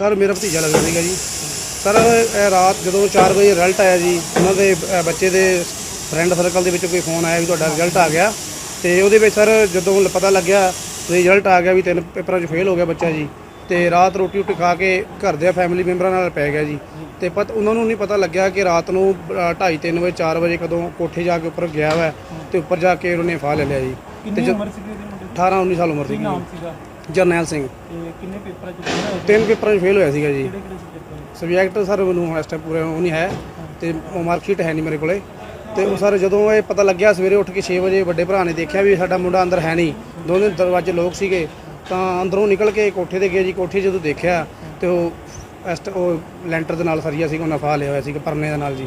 Sir ਮੇਰਾ ਭਤੀਜਾ ਲੱਗਦਾ ਸੀਗਾ ਜੀ। ਸਰ ਇਹ ਰਾਤ ਜਦੋਂ 4 ਵਜੇ ਰਿਜ਼ਲਟ ਆਇਆ ਜੀ ਉਹਨਾਂ ਦੇ ਅ, ਬੱਚੇ ਦੇ ਫਰੈਂਡ ਸਰਕਲ ਦੇ ਵਿੱਚ ਕੋਈ ਫੋਨ ਆਇਆ ਵੀ ਤੁਹਾਡਾ ਰਿਜ਼ਲਟ ਆ ਗਿਆ। ਤੇ ਉਹਦੇ ਵਿੱਚ ਸਰ ਜਦੋਂ ਪਤਾ ਲੱਗਿਆ ਰਿਜ਼ਲਟ ਆ ਗਿਆ ਵੀ ਤਿੰਨ ਪੇਪਰਾਂ 'ਚ ਫੇਲ ਹੋ ਗਿਆ ਬੱਚਾ ਜੀ ਤੇ ਰਾਤ ਰੋਟੀ ਉੱਟੀ ਖਾ ਕੇ ਘਰ ਦੇ ਫੈਮਿਲੀ ਮੈਂਬਰਾਂ ਨਾਲ ਪੈ ਗਿਆ ਜੀ। ਤੇ ਪਤ ਉਹਨਾਂ ਨੂੰ ਨਹੀਂ ਪਤਾ ਲੱਗਿਆ ਕਿ ਰਾਤ ਨੂੰ 2:30 3 ਵਜੇ 4 ਵਜੇ ਕਦੋਂ ਕੋਠੇ ਜਾ ਕੇ ਉੱਪਰ ਗਿਆ ਵਾ ਤੇ ਉੱਪਰ ਜਾ ਕੇ ਉਹਨੇ ਫਾਹ ਲੈ ਲਿਆ ਜੀ। ਕਿੰਨੀ ਉਮਰ ਸੀਗੀ ਉਹਦੀ ਮੁੰਡੇ ਦੀ? 18 19 ਸਾਲ ਉਮਰ ਕੀ ਸੀ ਨਾਮ ਸੀਗਾ? ਜਰਨੈਲ ਸਿੰਘ। ਤੇ ਕਿੰਨੇ ਪੇਪਰਾਂ ਚ ਹੋਇਆ ਤਿੰਨ ਪੇਪਰਾਂ 'ਚ ਫੇਲ ਹੋਇਆ ਸੀਗਾ ਜੀ। ਕਿਹੜੇ ਕਿਹੜੇ ਸਬਜੈਕਟ ਸਬਜੈਕਟ ਸਰ ਮੈਨੂੰ ਇਸ ਟਾਈਮ ਪੂਰਾ ਉਹ ਨਹੀਂ ਹੈ ਤੇ ਉਹ ਮਾਰਕਸ਼ੀਟ ਹੈ ਨਹੀਂ ਮੇਰੇ ਕੋਲੇ। ਤੇ ਉਹ ਸਰ ਜਦੋਂ ਇਹ ਪਤਾ ਲੱਗਿਆ ਸਵੇਰੇ ਉੱਠ ਕੇ 6 ਵਜੇ ਵੱਡੇ ਭਰਾ ਨੇ ਦੇਖਿਆ ਵੀ ਸਾਡਾ ਮੁੰਡਾ ਅੰਦਰ ਹੈ ਨਹੀਂ। ਦੋਨੇ ਦਰਵਾਜ਼ੇ ਲੋਕ ਸੀਗੇ। ਤਾਂ ਅੰਦਰੋਂ ਨਿਕਲ ਕੇ ਕੋਠੇ ਤੇ ਗਏ ਜੀ। ਕੋਠੇ ਜਦੋਂ ਦੇਖਿਆ ਤੇ ਉਹ ਐਸਟ ਉਹ ਲੈਂਟਰ ਦੇ ਨਾਲ ਸਰੀਆ ਸੀਗਾ ਉਹਨਾਂ ਫਾਹ ਲਿਆ ਹੋਇਆ ਸੀਗਾ ਪਰਨੇ ਦੇ ਨਾਲ ਜੀ।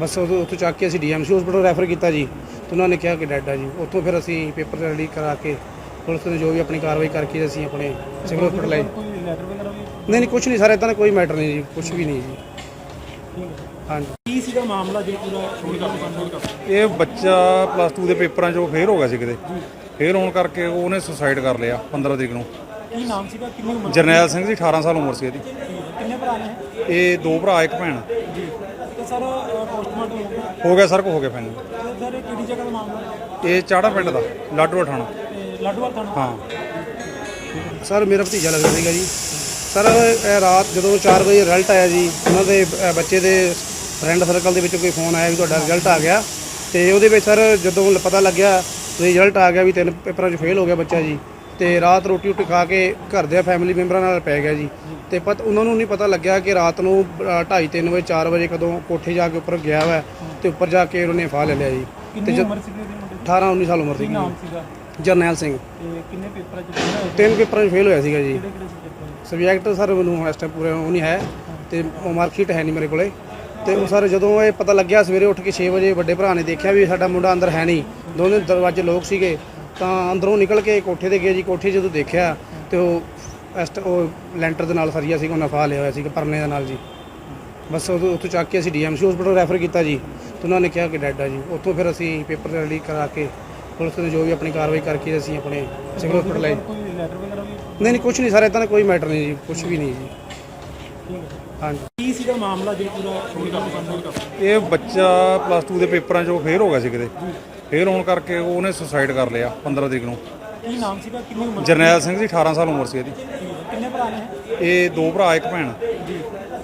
ਬਸ ਉਦੋਂ ਉੱਥੋਂ ਚੱਕ ਕੇ ਅਸੀਂ ਡੀਐਮਸੀ ਹਸਪੀਟਲ ਰੈਫਰ ਕੀਤਾ ਜੀ। ਤੇ ਉਹਨਾਂ ਨੇ ਕਿਹਾ ਕਿ ਡੈਡ ਆ ਜੀ। ਉੱਥੋਂ ਫਿਰ ਅਸੀਂ ਪੇਪਰ ਰੈਡੀ ਕਰਾ ਕੇ ਪੁਲਿਸ ਨੇ ਜੋ ਵੀ ਆਪਣੀ ਕਾਰਵਾਈ ਕਰਕੇ ਅਸੀਂ ਆਪਣੇ ਸਿਵਲ ਕੋਈ ਲੈਟਰ ਵਗੈਰਾ ਵੀ ਨਹੀਂ ਨਹੀਂ ਕੁਝ ਨਹੀਂ ਸਰ ਇਦਾਂ ਦਾ ਕੋਈ ਮੈਟਰ ਨਹੀਂ ਜੀ ਕੁਝ ਵੀ ਨਹੀਂ ਜੀ। ਹਾਂਜੀ। ਕੀ ਸੀਗਾ ਮਾਮਲਾ ਜੇ ਪੂਰਾ ਛੋੜ ਕਰ ਇਹ ਬੱਚਾ ਪਲੱਸ 2 ਦੇ ਪੇਪਰਾਂ 'ਚੋਂ ਫੇਲ ਹੋ ਗਿਆ ਸੀ ਕਿਤੇ। ਫੇਲ ਹੋਣ ਕਰਕੇ ਉਹਨੇ ਸੁਸਾਈਡ ਕਰ ਲਿਆ 15 ਤਰੀਕ ਨੂੰ। ਕੀ ਨਾਮ ਸੀਗਾ? ਕਿੰਨੀ ਉਮਰ ਜਰਨੈਲ ਸਿੰਘ ਦੀ 18 ਸਾਲ ਉਮਰ ਸੀ ਇਹਦੀ? ਕਿੰਨੇ ਭਰਾ ਨੇ? ਇਹ ਦੋ ਭਰਾ ਇੱਕ ਭੈਣ। ਜੀ। ਤੇ ਸਰ ਪੋਸਟਮਾਰਟਮ ਹੋ ਗਿਆ? ਹੋ ਗਿਆ ਸਰ ਕੋ ਹੋ ਗਿਆ ਫਾਈਨਲ ਸਰ ਇਹ ਕਿਹੜੀ ਜਗ੍ਹਾ ਦਾ ਮਾਮਲਾ? ਇਹ ਚਾੜਾ ਪਿੰਡ ਦਾ ਲਾਡੂਆ ਥਾਣਾ ਲਾਡੂਵਾਲ ਥਾਣਾ ਹਾਂ। ਸਰ ਮੇਰਾ ਭਤੀਜਾ ਲੱਗਦਾ ਸੀਗਾ ਜੀ। ਸਰ ਇਹ ਰਾਤ ਜਦੋਂ 4 ਵਜੇ ਰਿਜ਼ਲਟ ਆਇਆ ਜੀ ਉਹਨਾਂ ਦੇ ਅ, ਬੱਚੇ ਦੇ ਫਰੈਂਡ ਸਰਕਲ ਦੇ ਵਿੱਚ ਕੋਈ ਫੋਨ ਆਇਆ ਵੀ ਤੁਹਾਡਾ ਰਿਜ਼ਲਟ ਆ ਗਿਆ। ਤੇ ਉਹਦੇ ਵਿੱਚ ਸਰ ਜਦੋਂ ਪਤਾ ਲੱਗਿਆ ਰਿਜ਼ਲਟ ਆ ਗਿਆ ਵੀ ਤਿੰਨ ਪੇਪਰਾਂ 'ਚ ਫੇਲ ਹੋ ਗਿਆ ਬੱਚਾ ਜੀ। ਤੇ ਰਾਤ ਰੋਟੀ ਉੱਟੀ ਖਾ ਕੇ ਘਰ ਦੇ ਫੈਮਿਲੀ ਮੈਂਬਰਾਂ ਨਾਲ ਪੈ ਗਿਆ ਜੀ। ਤੇ ਪਤ ਉਹਨਾਂ ਨੂੰ ਨਹੀਂ ਪਤਾ ਲੱਗਿਆ ਕਿ ਰਾਤ ਨੂੰ 2:30 3 ਵਜੇ 4 ਵਜੇ ਕਦੋਂ ਕੋਠੇ ਜਾ ਕੇ ਉੱਪਰ ਗਿਆ ਵਾ ਤੇ ਉੱਪਰ ਜਾ ਕੇ ਉਹਨੇ ਫਾਹ ਲੈ ਲਿਆ ਜੀ। ਕਿੰਨੀ ਉਮਰ ਸੀਗੀ ਉਹਦੀ ਮੁੰਡੇ ਦੀ? 18 19 ਸਾਲ ਉਮਰ ਸੀ ਨਾਮ ਸੀਗਾ? ਜਰਨੈਲ ਸਿੰਘ। ਤੇ ਕਿੰਨੇ ਪੇਪਰਾਂ ਚ ਕਿਹੜਾ ਹੋਇਆ ਤਿੰਨ ਪੇਪਰਾਂ 'ਚ ਫੇਲ ਹੋਇਆ ਸੀਗਾ ਜੀ। ਕਿਹੜੇ ਕਿਹੜੇ ਸਬਜੈਕਟ ਸਬਜੈਕਟ ਸਰ ਮੈਨੂੰ ਇਸ ਟਾਈਮ ਪੂਰਾ ਉਹ ਨਹੀਂ ਹੈ ਤੇ ਉਹ ਮਾਰਕਸ਼ੀਟ ਹੈ ਨਹੀਂ ਮੇਰੇ ਕੋਲੇ। ਤੇ ਉਹ ਸਰ ਜਦੋਂ ਇਹ ਪਤਾ ਲੱਗਿਆ ਸਵੇਰੇ ਉੱਠ ਕੇ 6 ਵਜੇ ਵੱਡੇ ਭਰਾ ਨੇ ਦੇਖਿਆ ਵੀ ਸਾਡਾ ਮੁੰਡਾ ਅੰਦਰ ਹੈ ਨਹੀਂ। ਦੋਨੇ ਦਰਵਾਜ਼ੇ ਲੋਕ ਸੀਗੇ। ਤਾਂ ਅੰਦਰੋਂ ਨਿਕਲ ਕੇ ਕੋਠੇ ਤੇ ਗਏ ਜੀ। ਕੋਠੇ ਜਦੋਂ ਦੇਖਿਆ ਤੇ ਉਹ ਐਸਟ ਉਹ ਲੈਂਟਰ ਦੇ ਨਾਲ ਸਰੀਆ ਸੀਗਾ ਉਹਨਾਂ ਫਾਹ ਲਿਆ ਹੋਇਆ ਸੀਗਾ ਪਰਨੇ ਦੇ ਨਾਲ ਜੀ। ਬਸ ਉਦੋਂ ਉੱਥੋਂ ਚੱਕ ਕੇ ਅਸੀਂ ਡੀਐਮਸੀ ਹਸਪੀਟਲ ਰੈਫਰ ਕੀਤਾ ਜੀ। ਤੇ ਉਹਨਾਂ ਨੇ ਕਿਹਾ ਕਿ ਡੈਡ ਆ ਜੀ। ਉੱਥੋਂ ਫਿਰ ਅਸੀਂ ਪੇਪਰ ਰੈਡੀ ਕਰਾ ਕੇ ਪੁਲਿਸ ਨੇ ਜੋ ਵੀ ਆਪਣੀ ਕਾਰਵਾਈ ਕਰਕੇ ਅਸੀਂ ਆਪਣੇ ਕੋਈ ਲੈਟਰ ਵਗੈਰਾ ਵੀ ਨਹੀਂ ਨਹੀਂ ਕੁਝ ਨਹੀਂ ਸਰ ਇਦਾਂ ਦਾ ਕੋਈ ਮੈਟਰ ਨਹੀਂ ਜੀ ਕੁਝ ਵੀ ਨਹੀਂ ਜੀ। ਹਾਂਜੀ। ਕੀ ਸੀਗਾ ਮਾਮਲਾ ਜੇ ਪੂਰਾ ਕਰ ਇਹ ਬੱਚਾ ਪਲੱਸ 2 ਦੇ ਪੇਪਰਾਂ 'ਚੋਂ ਫੇਲ ਹੋ ਗਿਆ ਸੀ ਕਿਤੇ। ਫੇਲ ਹੋਣ ਕਰਕੇ ਉਹਨੇ ਸੁਸਾਈਡ ਕਰ ਲਿਆ 15 ਤਰੀਕ ਨੂੰ। ਕੀ ਨਾਮ ਸੀਗਾ? ਕਿੰਨੀ ਉਮਰ? ਜਰਨੈਲ ਸਿੰਘ ਦੀ 18 ਸਾਲ ਉਮਰ ਸੀ ਇਹਦੀ? ਕਿੰਨੇ ਭਰਾ ਨੇ? ਇਹ ਦੋ ਭਰਾ ਇੱਕ ਭੈਣ। ਜੀ।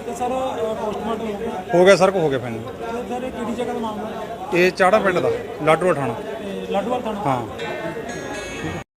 ਤੇ ਸਰ ਪੋਸਟਮਾਰਟਮ ਹੋ ਗਿਆ? ਹੋ ਗਿਆ ਸਰ ਕੋ ਹੋ ਗਿਆ ਫਾਈਨਲ ਸਰ ਇਹ ਕਿਹੜੀ ਜਗ੍ਹਾ ਦਾ ਮਾਮਲਾ? ਹੈ? ਇਹ ਚਾੜਾ ਪਿੰਡ ਦਾ ਲਾਡੂਆ ਥਾਣਾ। ਲਾਡੂਵਾਲ ਥਾਣਾ। ਹਾਂ।